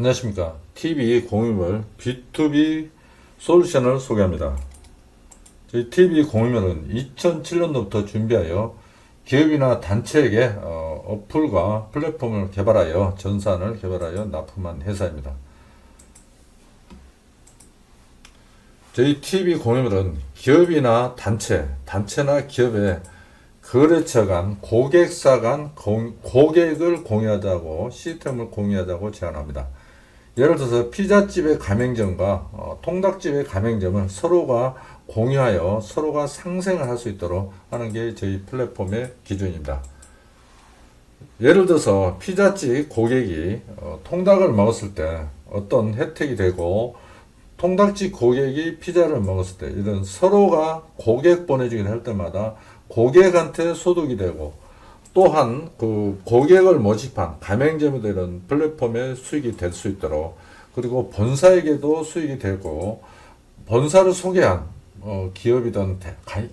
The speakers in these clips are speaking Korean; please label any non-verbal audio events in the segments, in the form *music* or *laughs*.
안녕하십니까. TV 공유물 B2B 솔루션을 소개합니다. 저희 TV 공유물은 2007년도부터 준비하여 기업이나 단체에게 어, 어플과 플랫폼을 개발하여 전산을 개발하여 납품한 회사입니다. 저희 TV 공유물은 기업이나 단체, 단체나 기업의 거래처 간, 고객사 간 공- 고객을 공유하자고 시스템을 공유하자고 제안합니다. 예를 들어서 피자집의 가맹점과 어, 통닭집의 가맹점을 서로가 공유하여 서로가 상생을 할 수 있도록 하는 게 저희 플랫폼의 기준입니다. 예를 들어서 피자집 고객이 어, 통닭을 먹었을 때 어떤 혜택이 되고 통닭집 고객이 피자를 먹었을 때 이런 서로가 고객 보내주기를 할 때마다 고객한테 소득이 되고 또한 그 고객을 모집한 가맹점에도 이런 플랫폼에 수익이 될 수 있도록 그리고 본사에게도 수익이 되고 본사를 소개한 어, 기업이든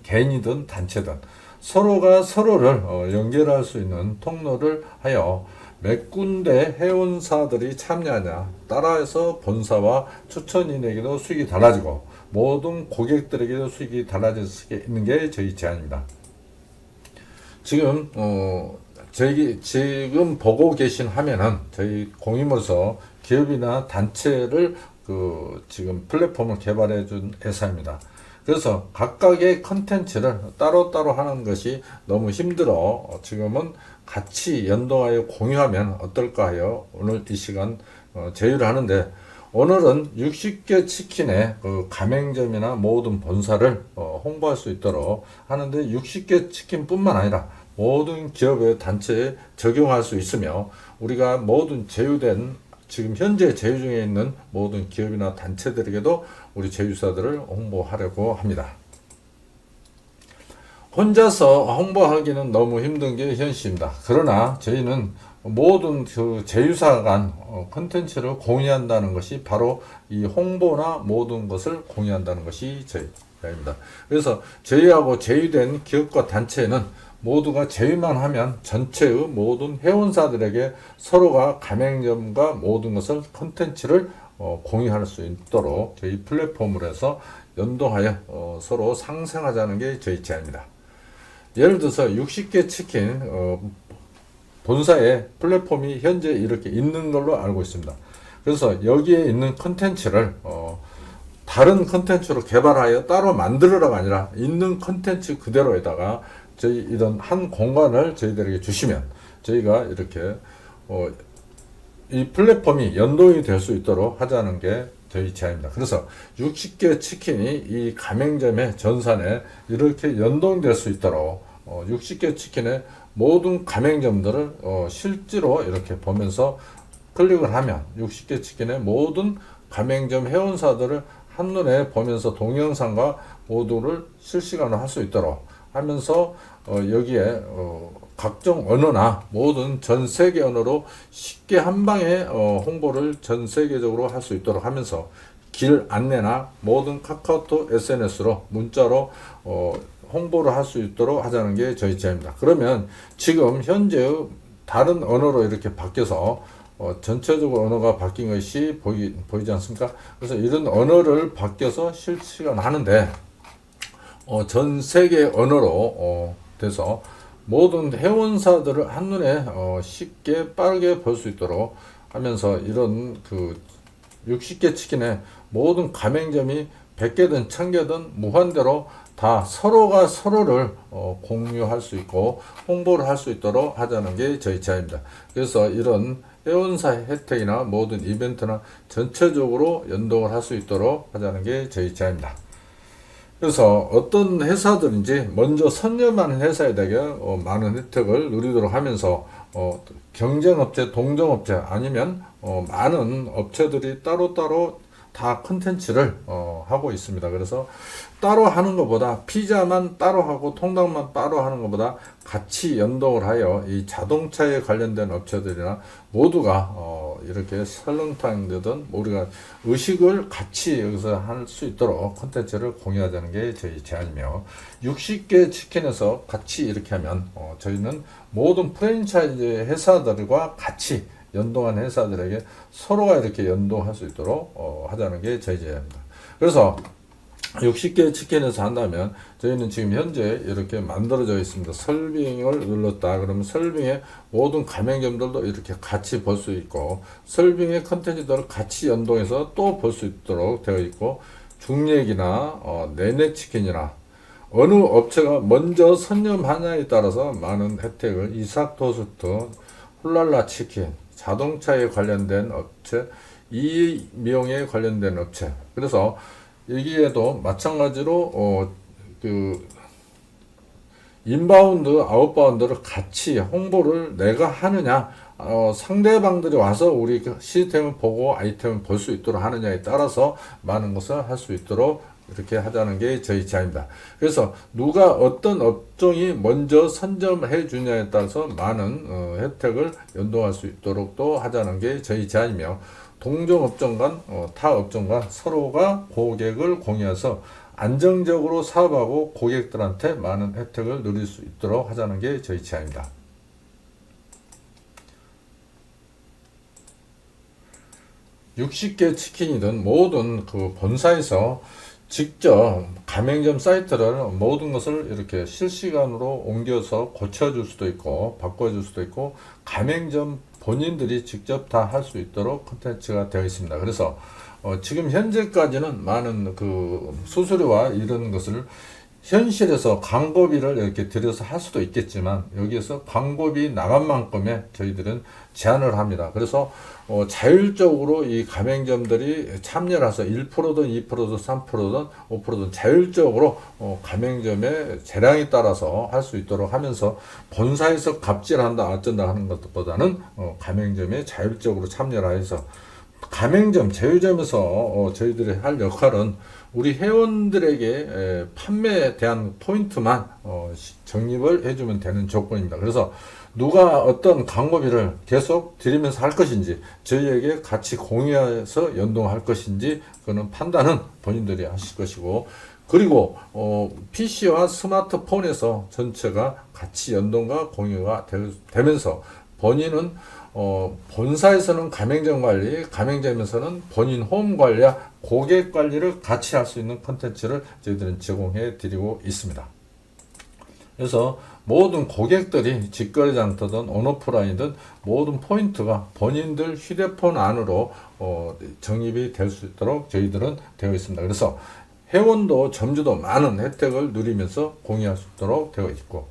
개인이든 단체든 서로가 서로를 어, 연결할 수 있는 통로를 하여 몇 군데 회원사들이 참여하냐 따라해서 본사와 추천인에게도 수익이 달라지고 모든 고객들에게도 수익이 달라질 수 있는 게 저희 제안입니다. 지금 어 저희 지금 보고 계신 화면은 저희 공유물서 기업이나 단체를 그 지금 플랫폼을 개발해 준 회사입니다. 그래서 각각의 컨텐츠를 따로따로 하는 것이 너무 힘들어 어, 지금은 같이 연동하여 공유하면 어떨까 하여 오늘 이 시간 어, 제휴를 하는데 오늘은 60개 치킨의 그 가맹점이나 모든 본사를 어, 홍보할 수 있도록 하는데 60개 치킨뿐만 아니라 모든 기업의 단체에 적용할 수 있으며 우리가 모든 제휴된 지금 현재 제휴 중에 있는 모든 기업이나 단체들에게도 우리 제휴사들을 홍보하려고 합니다. 혼자서 홍보하기는 너무 힘든 게 현실입니다. 그러나 저희는 모든 그 제휴사 간 어, 컨텐츠를 공유한다는 것이 바로 이 홍보나 모든 것을 공유한다는 것이 저희입니다. 그래서 저희하고 제휴된 기업과 단체는 모두가 제휴만 하면 전체의 모든 회원사들에게 서로가 가맹점과 모든 것을 컨텐츠를 어, 공유할 수 있도록 저희 플랫폼을 해서 연동하여 어, 서로 상생하자는 게 저희 제안입니다. 예를 들어서 60개 치킨 어, 본사에 플랫폼이 현재 이렇게 있는 걸로 알고 있습니다. 그래서 여기에 있는 컨텐츠를 어, 다른 컨텐츠로 개발하여 따로 만들어라가 아니라 있는 컨텐츠 그대로에다가 저희 이런 한 공간을 저희들에게 주시면 저희가 이렇게 어, 이 플랫폼이 연동이 될 수 있도록 하자는 게 저희 제안입니다. 그래서 60개 치킨이 이 가맹점의 전산에 이렇게 연동될 수 있도록 어, 60개 치킨의 모든 가맹점들을 어, 실제로 이렇게 보면서 클릭을 하면 60개 치킨의 모든 가맹점 회원사들을 한눈에 보면서 동영상과 모두를 실시간으로 할 수 있도록 하면서 어, 여기에 어, 각종 언어나 모든 전 세계 언어로 쉽게 한 방에 어, 홍보를 전 세계적으로 할 수 있도록 하면서 길 안내나 모든 카카오톡 SNS로 문자로 어, 홍보를 할 수 있도록 하자는 게 저희 제안입니다. 그러면 지금 현재 다른 언어로 이렇게 바뀌어서 어, 전체적으로 언어가 바뀐 것이 보이, 보이지 않습니까? 그래서 이런 언어를 바뀌어서 실시간 하는데 어, 전 세계 언어로 어, 돼서 모든 회원사들을 한눈에 어, 쉽게 빠르게 볼 수 있도록 하면서 이런 그 60개 치킨의 모든 가맹점이 100개든 1000개든 무한대로 다 서로가 서로를 어, 공유할 수 있고 홍보를 할 수 있도록 하자는 게 저희 제안입니다. 그래서 이런 회원사 혜택이나 모든 이벤트나 전체적으로 연동을 할 수 있도록 하자는 게 저희 제안입니다. 그래서 어떤 회사들인지 먼저 선점하는 회사에다가 어, 많은 혜택을 누리도록 하면서 어, 경쟁업체, 동종업체 아니면 어, 많은 업체들이 따로따로 다 컨텐츠를 어, 하고 있습니다. 그래서 따로 하는 것보다 피자만 따로 하고 통닭만 따로 하는 것보다 같이 연동을 하여 이 자동차에 관련된 업체들이나 모두가 어, 이렇게 설렁탕이든 우리가 의식을 같이 여기서 할 수 있도록 컨텐츠를 공유하자는 게 저희 제안이며 60개 치킨에서 같이 이렇게 하면 어, 저희는 모든 프랜차이즈 회사들과 같이 연동한 회사들에게 서로가 이렇게 연동할 수 있도록 어, 하자는 게 저희 제안입니다. 그래서 60개 치킨에서 한다면 저희는 지금 현재 이렇게 만들어져 있습니다. 설빙을 눌렀다. 그러면 설빙의 모든 가맹점들도 이렇게 같이 볼 수 있고 설빙의 컨텐츠들을 같이 연동해서 또 볼 수 있도록 되어 있고 중력이나 어, 내내 치킨이나 어느 업체가 먼저 선점하냐에 따라서 많은 혜택을 이삭 토스트, 훌랄라 치킨, 자동차에 관련된 업체, 이 미용에 관련된 업체. 그래서 여기에도 마찬가지로 어, 그 인바운드, 아웃바운드를 같이 홍보를 내가 하느냐, 어, 상대방들이 와서 우리 그 시스템을 보고 아이템을 볼 수 있도록 하느냐에 따라서 많은 것을 할 수 있도록 이렇게 하자는 게 저희 제안입니다. 그래서 누가 어떤 업종이 먼저 선점해 주냐에 따라서 많은 어, 혜택을 연동할 수 있도록 또 하자는 게 저희 제안이며 동종 업종 간, 어, 타 업종 간 서로가 고객을 공유해서 안정적으로 사업하고 고객들한테 많은 혜택을 누릴 수 있도록 하자는 게 저희 제안입니다. 개 치킨이든 모든 그 본사에서 직접 가맹점 사이트를 모든 것을 이렇게 실시간으로 옮겨서 고쳐줄 수도 있고 바꿔줄 수도 있고 가맹점 본인들이 직접 다 할 수 있도록 콘텐츠가 되어 있습니다. 그래서 어, 지금 현재까지는 많은 그 수수료와 이런 것을 현실에서 광고비를 이렇게 들여서 할 수도 있겠지만 여기에서 광고비 나간 만큼의 저희들은 제한을 합니다. 그래서 어, 자율적으로 이 가맹점들이 참여를 해서 1%든 2%든 3%든 5%든 자율적으로 어, 가맹점의 재량에 따라서 할 수 있도록 하면서 본사에서 갑질한다 어쩐다 하는 것보다는 어, 가맹점에 자율적으로 참여를 해서 가맹점, 제휴점에서 어, 저희들이 할 역할은 우리 회원들에게 에, 판매에 대한 포인트만 어, 시- 적립을 해주면 되는 조건입니다. 그래서 누가 어떤 광고비를 계속 드리면서 할 것인지 저희에게 같이 공유해서 연동할 것인지 그는 판단은 본인들이 하실 것이고 그리고 어, PC와 스마트폰에서 전체가 같이 연동과 공유가 되, 되면서 본인은 어, 본사에서는 가맹점 관리, 가맹점에서는 본인 홈 관리와 고객 관리를 같이 할 수 있는 컨텐츠를 저희들은 제공해 드리고 있습니다. 그래서 모든 고객들이 직거래 장터든 온오프라인이든 모든 포인트가 본인들 휴대폰 안으로 어, 정립이 될 수 있도록 저희들은 되어 있습니다. 그래서 회원도 점주도 많은 혜택을 누리면서 공유할 수 있도록 되어 있고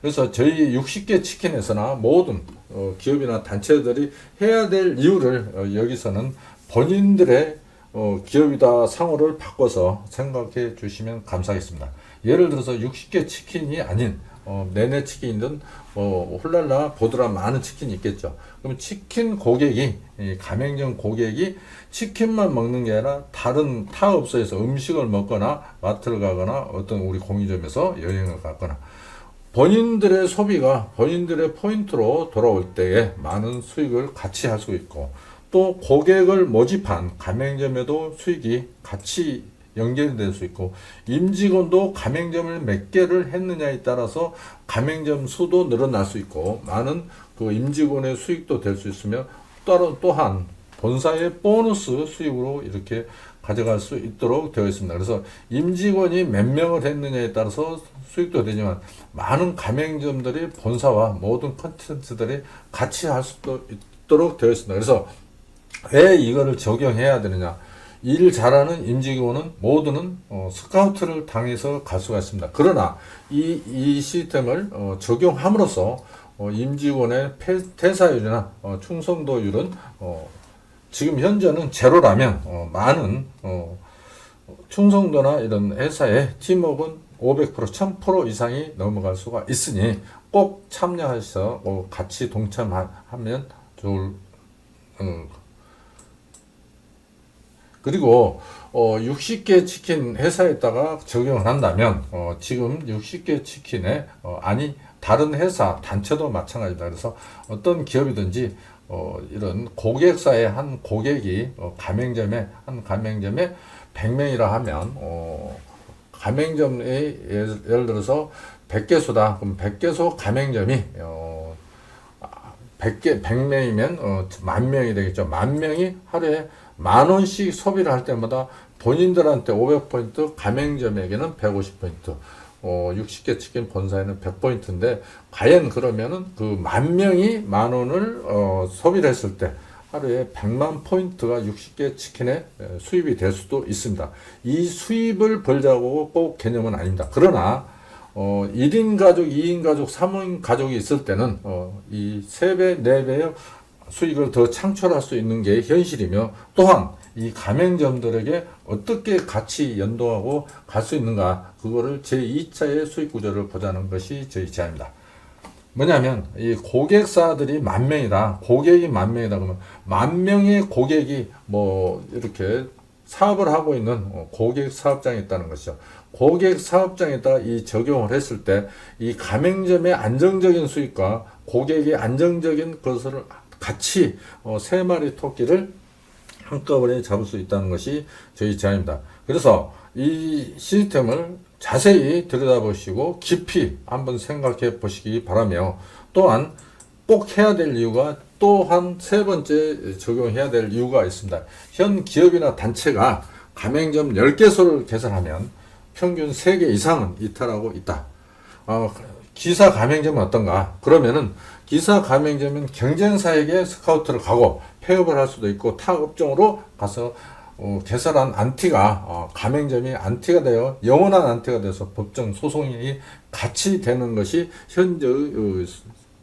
그래서 저희 60개 치킨에서나 모든 어, 기업이나 단체들이 해야 될 이유를 어, 여기서는 본인들의 어, 기업이다 상호를 바꿔서 생각해 주시면 감사하겠습니다. 예를 들어서 60개 치킨이 아닌 어, 내내 치킨이든 어, 홀랄라 보드라 많은 치킨이 있겠죠. 그럼 치킨 고객이 이 가맹점 고객이 치킨만 먹는 게 아니라 다른 타 업소에서 음식을 먹거나 마트를 가거나 어떤 우리 공유점에서 여행을 가거나 본인들의 소비가 본인들의 포인트로 돌아올 때에 많은 수익을 같이 할 수 있고 또 고객을 모집한 가맹점에도 수익이 같이 연결될 수 있고 임직원도 가맹점을 몇 개를 했느냐에 따라서 가맹점 수도 늘어날 수 있고 많은 그 임직원의 수익도 될 수 있으며 또한 본사의 보너스 수익으로 이렇게 가져갈 수 있도록 되어 있습니다. 그래서 임직원이 몇 명을 했느냐에 따라서 수익도 되지만 많은 가맹점들이 본사와 모든 컨텐츠들이 같이 할 수도 있도록 되어 있습니다. 그래서 왜 이거를 적용해야 되느냐? 일 잘하는 임직원은 모두는 어, 스카우트를 당해서 갈 수가 있습니다. 그러나 이, 이 시스템을 어, 적용함으로써 어, 임직원의 폐, 퇴사율이나 어, 충성도율은 어, 지금 현재는 제로라면 어, 많은 어, 충성도나 이런 회사의 팀워크는 500% 1000% 이상이 넘어갈 수가 있으니 꼭 참여하셔서 어, 같이 동참하면 좋을 음, 그리고 어, 60개 치킨 회사에다가 적용을 한다면 어, 지금 60개 치킨에 어, 아니 다른 회사 단체도 마찬가지다. 그래서 어떤 기업이든지 어, 이런 고객사의 한 고객이 어, 가맹점에 한 가맹점에 100명이라 하면 어, 가맹점에 예를, 예를 들어서 100개소다. 그럼 100개소 가맹점이 어, 100개, 100명이면 어, 만 명이 되겠죠. 만 명이 하루에 만 원씩 소비를 할 때마다 본인들한테 500포인트, 가맹점에게는 150포인트, 어, 60개 치킨 본사에는 100포인트인데, 과연 그러면은 그 만 명이 만 원을 어, 소비를 했을 때, 하루에 100만 포인트가 60개 치킨에 에, 수입이 될 수도 있습니다. 이 수입을 벌자고 꼭 개념은 아닙니다. 그러나, 어, 1인 가족, 2인 가족, 3인 가족이 있을 때는, 어, 이 3배, 4배의 수익을 더 창출할 수 있는 게 현실이며, 또한 이 가맹점들에게 어떻게 같이 연동하고 갈 수 있는가, 그거를 제2차의 수익 구조를 보자는 것이 저희 제안입니다. 뭐냐면, 이 고객사들이 만 명이다. 고객이 만 명이다. 그러면 만 명의 고객이 뭐, 이렇게 사업을 하고 있는 어, 고객 사업장이 있다는 것이죠. 고객 사업장에다 이 적용을 했을 때 이 가맹점의 안정적인 수익과 고객의 안정적인 것을 같이 어, 세 마리 토끼를 한꺼번에 잡을 수 있다는 것이 저희 제안입니다. 그래서 이 시스템을 자세히 들여다보시고 깊이 한번 생각해 보시기 바라며 또한 꼭 해야 될 이유가 또한 세 번째 적용해야 될 이유가 있습니다. 현 기업이나 단체가 가맹점 10개소를 개설하면 평균 3개 이상은 이탈하고 있다. 어, 기사 가맹점은 어떤가? 그러면은 기사 가맹점은 경쟁사에게 스카우트를 가고 폐업을 할 수도 있고 타 업종으로 가서 어, 개설한 안티가 어, 가맹점이 안티가 되어 영원한 안티가 돼서 법정 소송이 같이 되는 것이 현재의 어,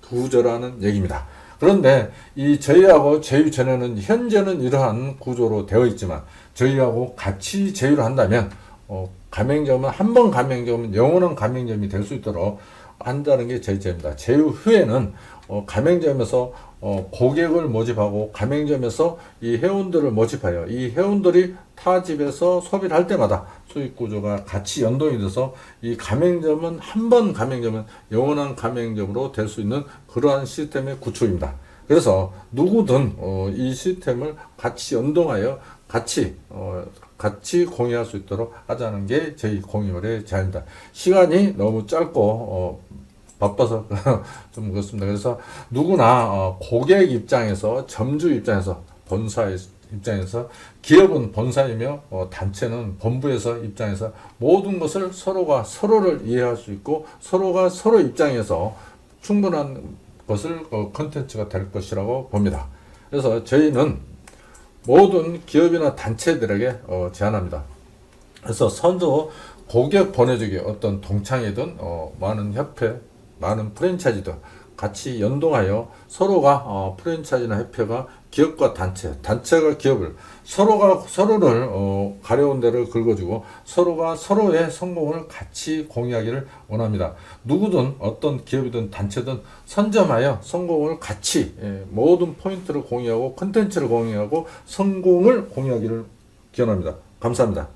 구조라는 얘기입니다. 그런데 이 저희하고 제휴 전에는 현재는 이러한 구조로 되어 있지만 저희하고 같이 제휴를 한다면 어, 가맹점은 한 번 가맹점은 영원한 가맹점이 될 수 있도록 한다는 게 저희 제입니다. 제휴 후에는 어, 가맹점에서 어, 고객을 모집하고 가맹점에서 이 회원들을 모집하여 이 회원들이 타 집에서 소비를 할 때마다 수익 구조가 같이 연동이 돼서 이 가맹점은 한 번 가맹점은 영원한 가맹점으로 될 수 있는 그러한 시스템의 구축입니다. 그래서 누구든 어, 이 시스템을 같이 연동하여 같이 어, 같이 공유할 수 있도록 하자는 게 저희 공유의 제안입니다. 시간이 너무 짧고 어, 바빠서 *laughs* 좀 그렇습니다. 그래서 누구나 어, 고객 입장에서 점주 입장에서 본사 입장에서 기업은 본사이며 어, 단체는 본부에서 입장에서 모든 것을 서로가 서로를 이해할 수 있고 서로가 서로 입장에서 충분한 것을 어, 컨텐츠가 될 것이라고 봅니다. 그래서 저희는 모든 기업이나 단체들에게 어, 제안합니다. 그래서 선도 고객 보내주기 어떤 동창이든 어, 많은 협회, 많은 프랜차이즈들 같이 연동하여 서로가 어, 프랜차이즈나 협회가 기업과 단체, 단체가 기업을 서로가 서로를 어, 가려운 데를 긁어주고 서로가 서로의 성공을 같이 공유하기를 원합니다. 누구든 어떤 기업이든 단체든 선점하여 성공을 같이 예, 모든 포인트를 공유하고 컨텐츠를 공유하고 성공을 공유하기를 기원합니다. 감사합니다.